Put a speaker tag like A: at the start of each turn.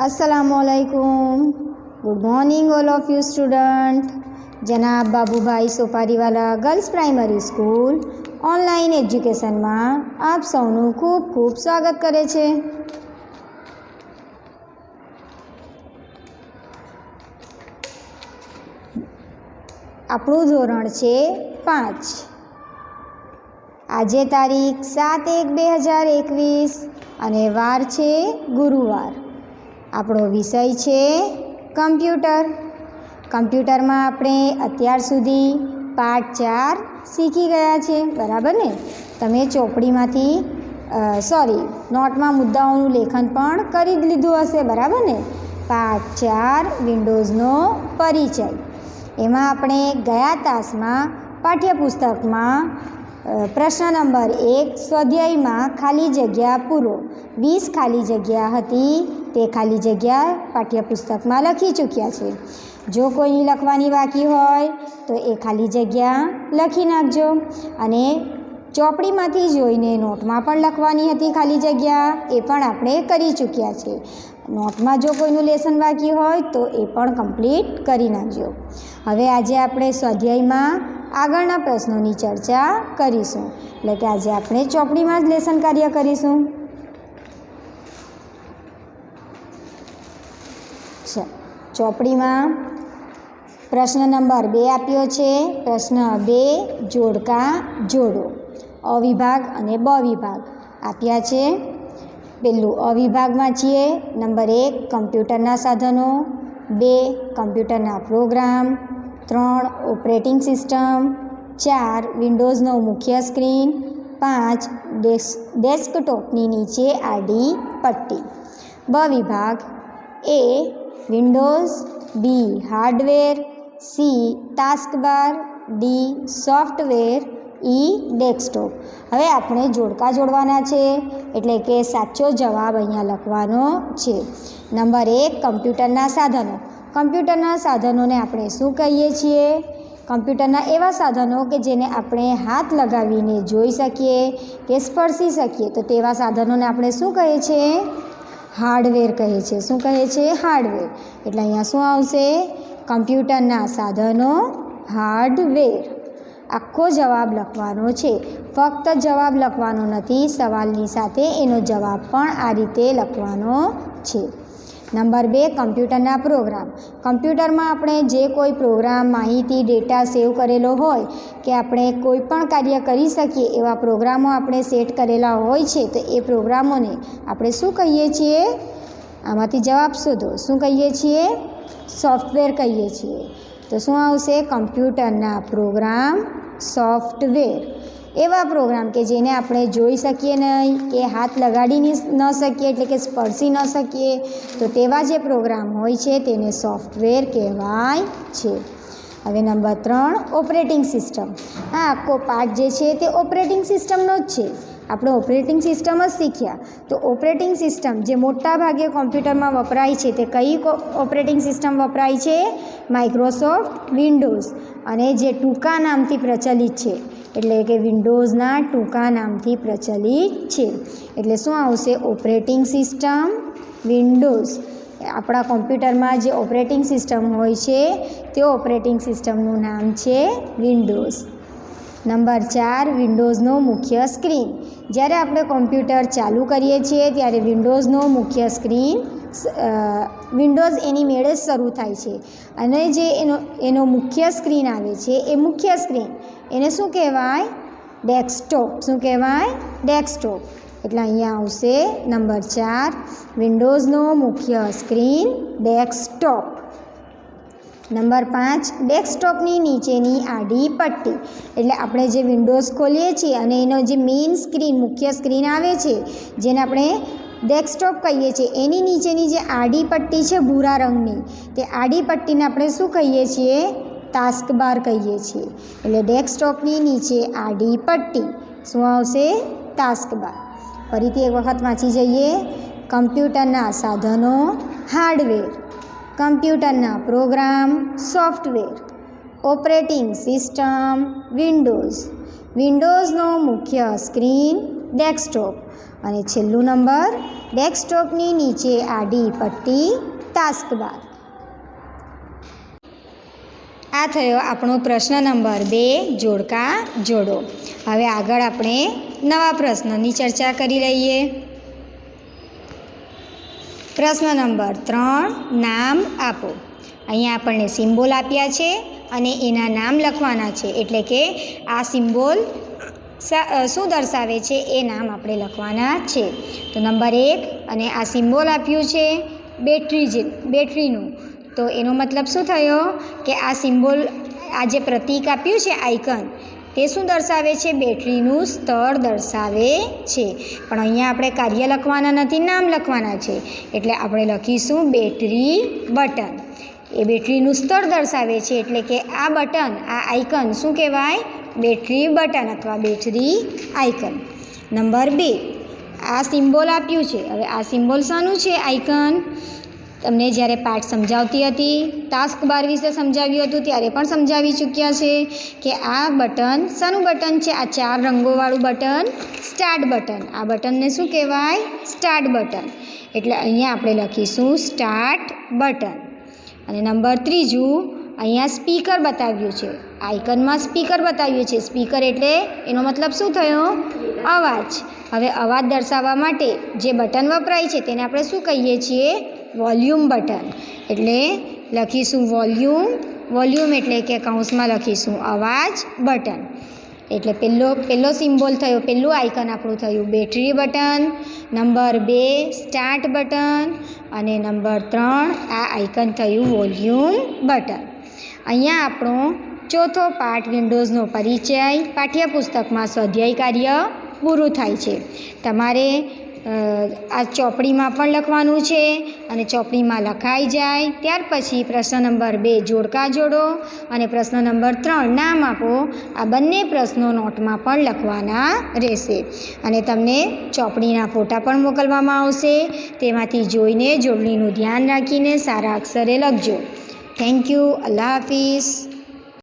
A: असलकुम good morning all of you student જનાબ Babubhai Sopariwala girls primary school online એજ્યુકેશનમાં આપ સૌનું ખૂબ ખૂબ સ્વાગત કરે છે આપણું ધોરણ છે પાંચ આજે તારીખ સાત એક બે હજાર એકવીસ અને વાર છે ગુરુવાર આપણો વિષય છે કમ્પ્યુટર. કમ્પ્યુટરમાં આપણે અત્યાર સુધી પાઠ ચાર શીખી ગયા છે, બરાબર ને? તમે ચોપડીમાંથી સોરી નોટમાં મુદ્દાઓનું લેખન પણ કરી લીધું હશે, બરાબર ને? પાઠ ચાર, વિન્ડોઝનો પરિચય. એમાં આપણે ગયા તાસમાં પાઠ્યપુસ્તકમાં પ્રશ્ન નંબર એક સ્વાધ્યાયમાં ખાલી જગ્યા પૂરો. વીસ ખાલી જગ્યા હતી. તે ખાલી જગ્યા પાઠ્યપુસ્તકમાં લખી ચૂક્યા છે. જો કોઈની લખવાની બાકી હોય, તો એ ખાલી જગ્યા લખી નાખજો. અને ચોપડીમાંથી જોઈને નોટમાં પણ લખવાની હતી ખાલી જગ્યા, એ પણ આપણે કરી ચૂક્યા છે. નોટમાં જો કોઈનું લેસન બાકી હોય, તો એ પણ કમ્પ્લીટ કરી નાખજો. હવે આજે આપણે સ્વાધ્યાયમાં આગળના પ્રશ્નોની ચર્ચા કરીશું. એટલે કે આજે આપણે ચોપડીમાં જ લેસન કાર્ય કરીશું. ચોપડીમાં પ્રશ્ન નંબર બે આપ્યો છે. પ્રશ્ન બે, જોડકા, જોડો. અવિભાગ અને બ વિભાગ આપ્યા છે. પેલું અવિભાગમાં છીએ. નંબર એક, કમ્પ્યુટરના સાધનો. બે, કમ્પ્યુટરના પ્રોગ્રામ. ત્રણ, ઓપરેટિંગ સિસ્ટમ. ચાર, વિન્ડોઝનો મુખ્ય સ્ક્રીન. પાંચ ડેસ્ક ડેસ્કટોપની નીચે આડી પટ્ટી. બ વિભાગ A Windows B hardware C taskbar D software E desktop હવે આપણે જોડકા જોડવાના છે, એટલે કે સાચો જવાબ અહીંયા લખવાનો છે. નંબર એક, કમ્પ્યુટરના સાધનો. કમ્પ્યુટરના સાધનોને આપણે શું કહીએ છીએ? કમ્પ્યુટરના એવા સાધનો કે જેને આપણે હાથ લગાવીને જોઈ શકીએ કે સ્પર્શી શકીએ. તો તેવા સાધનોને આપણે શું કહીએ છીએ? હાર્ડવેર કહે છે. શું કહે છે? હાર્ડવેર. એટલે અહીંયા શું આવશે? કમ્પ્યુટરના સાધનો, હાર્ડવેર. આખો જવાબ લખવાનો છે. ફક્ત જવાબ લખવાનો નથી, સવાલની સાથે એનો જવાબ પણ આ રીતે લખવાનો છે. નંબર બે, કમ્પ્યુટરના પ્રોગ્રામ. કમ્પ્યુટરમાં આપણે જે કોઈ પ્રોગ્રામ, માહિતી, ડેટા સેવ કરેલો હોય કે આપણે કોઈ પણ કાર્ય કરી શકીએ એવા પ્રોગ્રામો આપણે સેટ કરેલા હોય છે, તો એ પ્રોગ્રામોને આપણે શું કહીએ છીએ? આમાંથી જવાબ શોધો. શું કહીએ છીએ? સોફ્ટવેર કહીએ છીએ. તો શું આવશે? કમ્પ્યુટરના પ્રોગ્રામ સોફ્ટવેર. એવા પ્રોગ્રામ કે જેને આપણે જોઈ શકીએ નહીં, કે હાથ લગાડી ન શકીએ, એટલે કે સ્પર્શી ન શકીએ, તો તેવા જે પ્રોગ્રામ હોય છે તેને સોફ્ટવેર કહેવાય છે. હવે નંબર ત્રણ, ઓપરેટિંગ સિસ્ટમ. આ આખો પાઠ જે છે તે ઓપરેટિંગ સિસ્ટમનો જ છે. આપણે ઓપરેટિંગ સિસ્ટમ જ શીખ્યા. તો ઓપરેટિંગ સિસ્ટમ જે મોટા ભાગે કોમ્પ્યુટરમાં વપરાય છે તે કઈ ઓપરેટિંગ સિસ્ટમ વપરાય છે? માઇક્રોસોફ્ટ વિન્ડોઝ અને જે ટૂંકા નામથી પ્રચલિત છે. એટલે કે વિન્ડોઝના ટૂંકા નામથી પ્રચલિત છે. એટલે શું આવશે? Operating system Windows. આપણા કોમ્પ્યુટરમાં જે ઓપરેટિંગ સિસ્ટમ હોય છે, તે ઓપરેટિંગ સિસ્ટમનું નામ છે વિન્ડોઝ. નંબર ચાર, વિન્ડોઝનો મુખ્ય સ્ક્રીન. જ્યારે આપણે કોમ્પ્યુટર ચાલુ કરીએ છીએ, ત્યારે વિન્ડોઝનો મુખ્ય સ્ક્રીન વિન્ડોઝ એની મેળે શરૂ થાય છે. અને જે એનો એનો મુખ્ય સ્ક્રીન આવે છે, એ મુખ્ય સ્ક્રીન. એને શું કહેવાય? ડેસ્કટોપ શું કહેવાય? ડેસ્કટોપ એટલે અહીંયા આવશે નંબર ચાર વિન્ડોઝનો મુખ્ય સ્ક્રીન ડેસ્કટોપ નંબર પાંચ ડેસ્કટોપની નીચેની આડી પટ્ટી. એટલે આપણે જે વિન્ડોઝ ખોલીએ છીએ અને એનો જે મેઇન સ્ક્રીન મુખ્ય સ્ક્રીન આવે છે, જેને આપણે ડેસ્કટોપ કહીએ છીએ, એની નીચેની જે આડી પટ્ટી છે ભૂરા રંગની, તે આડી પટ્ટીને આપણે શું કહીએ છીએ? ટાસ્કબાર કહીએ છીએ. એટલે ડેસ્કટોપની નીચે આડી પટ્ટી, શું આવશે? ટાસ્કબાર ફરીથી એક વખત વાંચી જઈએ. કમ્પ્યુટરના સાધનો hardware કમ્પ્યુટરના program software operating system Windows વિન્ડોઝનો મુખ્ય સ્ક્રીન ડેસ્કટોપ અને છેલ્લું નંબર ડેસ્કટોપની નીચે આડી પટ્ટી તાસ્કબાર આ થયો આપણો પ્રશ્ન નંબર બે, જોડકા જોડો. હવે આગળ આપણે નવા પ્રશ્નની ચર્ચા કરી લઈએ. પ્રશ્ન નંબર ત્રણ, નામ આપો. અહીંયા આપણને સિમ્બોલ આપ્યા છે અને એના નામ લખવાના છે. એટલે કે આ સિમ્બોલ શું દર્શાવે છે એ નામ આપણે લખવાના છે. તો નંબર એક, અને આ સિમ્બોલ આપ્યું છે બેટરી જે, બેટરીનું. તો એનો મતલબ શું થયો કે આ સિમ્બોલ, આ જે પ્રતીક આપ્યું છે, આઇકન, તે શું દર્શાવે છે? બેટરીનું સ્તર દર્શાવે છે. પણ અહીંયા આપણે કાર્ય લખવાના નથી, નામ લખવાના છે. એટલે આપણે લખીશું બેટરી બટન. એ બેટરીનું સ્તર દર્શાવે છે એટલે કે આ બટન, આ આઇકન શું કહેવાય? બેટરી બટન અથવા બેટરી આઇકન. નંબર બે, આ સિમ્બોલ આપ્યું છે. હવે આ સિમ્બોલ શાનું છે? આઇકન. તમને જ્યારે પાઠ સમજાવતી હતી ટાસ્ક બાર વિશે સમજાવ્યું હતું, ત્યારે પણ સમજાવી ચૂક્યા છે કે આ બટન શાનું બટન છે? આ ચાર રંગોવાળું બટન સ્ટાર્ટ બટન. આ બટનને શું કહેવાય? Start button. એટલે અહીંયા આપણે લખીશું સ્ટાર્ટ બટન. અને નંબર ત્રીજું, અહીંયા સ્પીકર બતાવ્યું છે. આઇકનમાં સ્પીકર બતાવ્યું છે. સ્પીકર એટલે એનો મતલબ શું થયો? અવાજ. હવે અવાજ દર્શાવવા માટે જે બટન વપરાય છે, તેને આપણે શું કહીએ છીએ? Volume button. એટલે લખીશું વોલ્યુમ. વોલ્યુમ એટલે કે કૌંસમાં લખીશું અવાજ બટન. એટલે પહેલો પહેલો સિમ્બોલ થયો પહેલું આઇકન આપણું થયું બેટરી બટન, નંબર બે સ્ટાર્ટ બટન, અને નંબર ત્રણ આ આઇકન થયું વોલ્યુમ બટન. અહીંયા આપણો ચોથો પાઠ વિન્ડોઝનો પરિચય પાઠ્યપુસ્તકમાં સ્વાધ્યાય કાર્ય પૂરું થાય છે. તમારે આ ચોપડીમાં પણ લખવાનું છે અને ચોપડીમાં લખાઈ જાય. ત્યાર પછી પ્રશ્ન નંબર બે જોડકા જોડો અને પ્રશ્ન નંબર ત્રણ નામ આપો. આ બંને પ્રશ્નો નોટમાં પણ લખવાના રહેશે. અને તમને ચોપડીના ફોટા પણ મોકલવામાં આવશે. તેમાંથી જોઈને જોડણીનું ધ્યાન રાખીને સારા અક્ષરે લખજો. Thank you Allah Hafiz